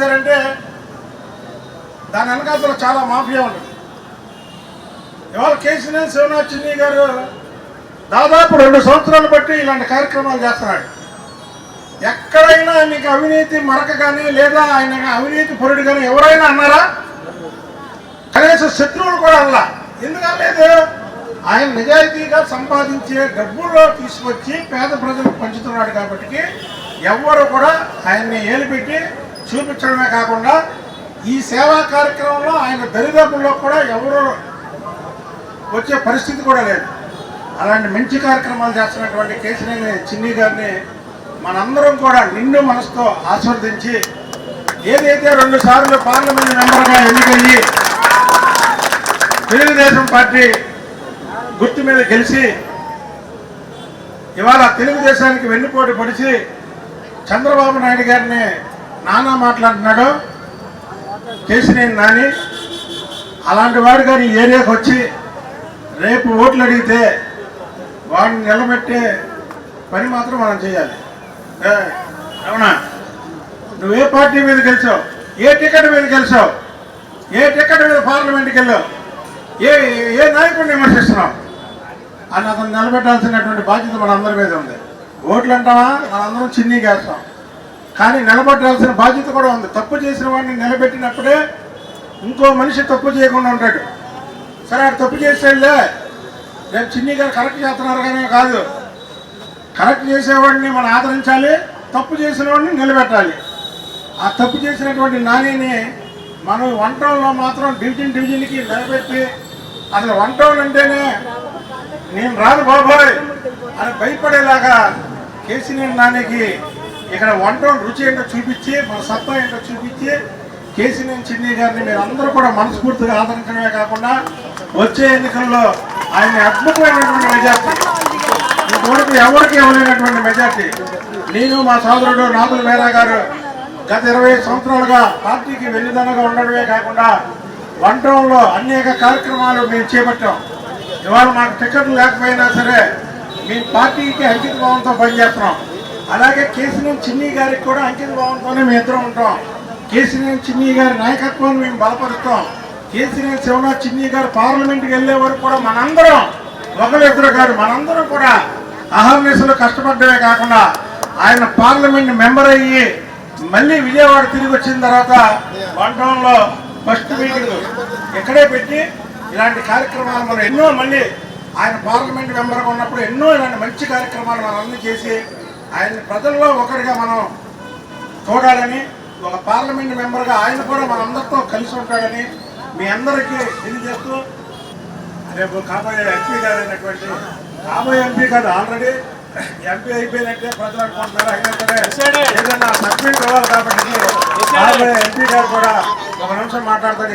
చేశారంటే దాని వెనకాతలో చాలా మాఫియా ఉంటుంది ఇవాళ కేసీనే శివనాథ్ చిన్ని గారు దాదాపు రెండు సంవత్సరాలు బట్టి ఇలాంటి కార్యక్రమాలు చేస్తున్నాడు. ఎక్కడైనా మీకు అవినీతి మరక కానీ లేదా ఆయన అవినీతి పొరుడు కానీ ఎవరైనా అన్నారా? కనీసం శత్రువులు కూడా అల్లా ఎందుకనలేదు ఆయన నిజాయితీగా సంపాదించే డబ్బుల్లో తీసుకొచ్చి పేద ప్రజలకు పంచుతున్నాడు కాబట్టి ఎవరు కూడా ఆయన్ని ఏలిపెట్టి చూపించడమే కాకుండా ఈ సేవా కార్యక్రమంలో ఆయన దరిదాపుల్లో కూడా ఎవరు వచ్చే పరిస్థితి కూడా లేదు. అలాంటి మంచి కార్యక్రమాలు చేస్తున్నటువంటి కేసినేని చిన్ని గారిని మనందరం కూడా నిండు మనసుతో ఆస్వాదించి ఏదైతే రెండు సార్లు పార్లమెంట్ మెంబర్గా ఎన్నికయ్యి తెలుగుదేశం పార్టీ గుర్తు మీద గెలిచి ఇవాళ తెలుగుదేశానికి వెన్నుపోటు పడిచి చంద్రబాబు నాయుడు గారిని నానా మాట్లాడుతున్నాడు. కేసినేని నాని అలాంటి వాడు కానీ ఏరియాకి వచ్చి రేపు ఓట్లు అడిగితే వాడిని నిలబెట్టే పని మాత్రం మనం చేయాలి. అవునా నువ్వే పార్టీ మీద గెలిచావు? ఏ టికెట్ మీద గెలిచావు? ఏ టికెట్ మీద పార్లమెంట్కి వెళ్ళావు? ఏ ఏ నాయకుడిని విమర్శిస్తున్నావు? అని అతను నిలబెట్టాల్సినటువంటి బాధ్యత మనందరి మీద ఉంది. ఓట్లు అంటావా? మనందరం చిన్ని గేస్తాం కానీ నిలబెట్టాల్సిన బాధ్యత కూడా ఉంది. తప్పు చేసిన వాడిని నిలబెట్టినప్పుడే ఇంకో మనిషి తప్పు చేయకుండా ఉంటాడు. సరే ఆడు తప్పు చేసేళ్ళే రేపు చిన్ని గారు కరెక్ట్ చేస్తున్నారు కానీ కాదు. కరెక్ట్ చేసేవాడిని మనం ఆదరించాలి తప్పు చేసిన వాడిని నిలబెట్టాలి. ఆ తప్పు చేసినటువంటి నానిని మనం వన్ టౌన్లో మాత్రం డివిజన్ డివిజన్కి నిలబెట్టి అసలు వన్ టౌన్ అంటేనే నేను రాను బాబోయ్ అని భయపడేలాగా కేసీనేని నానికి ఇక్కడ వంట రుచి ఏంటో చూపించి మన సత్తా ఏంటో చూపించి కేసీనేని చిన్ని గారిని మీరు అందరూ కూడా మనస్ఫూర్తిగా ఆదరించడమే కాకుండా వచ్చే ఎన్నికల్లో ఆయన అద్భుతమైనటువంటి మెజార్టీ ఇంతవరకు ఎవరికి ఇవ్వలేనటువంటి మెజార్టీ నేను మా సోదరుడు నాదుల మేరా గారు గత ఇరవై సంవత్సరాలుగా పార్టీకి వెన్నుదనగా ఉండడమే కాకుండా వన్ టౌన్లో అనేక కార్యక్రమాలు మేము చేపట్టాం. ఇవాళ మాకు టికెట్లు లేకపోయినా సరే మేము పార్టీకి అంకిత భావంతో పనిచేస్తున్నాం. అలాగే కేసీనేని చిన్ని గారికి కూడా అంకిత భావంతోనే మేము ఇద్దరం ఉంటాం. కేసీనేని చిన్ని గారి నాయకత్వాన్ని మేము బలపరుస్తాం. కేసీనేని శివనా చిన్ని గారు పార్లమెంట్కి వెళ్ళే వరకు కూడా మనందరం ఒకరిద్దరు గారు మనందరం కూడా అహర్నిశలు కష్టపడ్డమే కాకుండా ఆయన పార్లమెంట్ మెంబర్ అయ్యి మళ్ళీ విజయవాడ తిరిగి వచ్చిన తర్వాత వంటంలో ఫస్ట్ మీటింగ్ ఇక్కడే పెట్టి ఇలాంటి కార్యక్రమాలు మనం ఎన్నో మళ్ళీ ఆయన పార్లమెంట్ మెంబర్గా ఉన్నప్పుడు ఎన్నో ఇలాంటి మంచి కార్యక్రమాలు మనం అన్ని చేసి ఆయన ప్రజల్లో ఒకరిగా మనం చూడాలని ఒక పార్లమెంట్ మెంబర్గా ఆయన కూడా మనందరితో కలిసి ఉంటాడని మీ అందరికీ తెలియజేస్తూ రేపు కాబోయే ఎంపీ గారు అయినటువంటి కాబోయే ఎంపీ కాదు ఆల్రెడీ ఎంపీ అయిపోయినట్టే ప్రజలు అనుకుంటున్నారు. అయినా సరే ఏదైనా సబ్మిట్ అవ్వాలి కాబట్టి కాబోయే ఎంపీ గారు కూడా ఒక నిమిషం మాట్లాడతాడు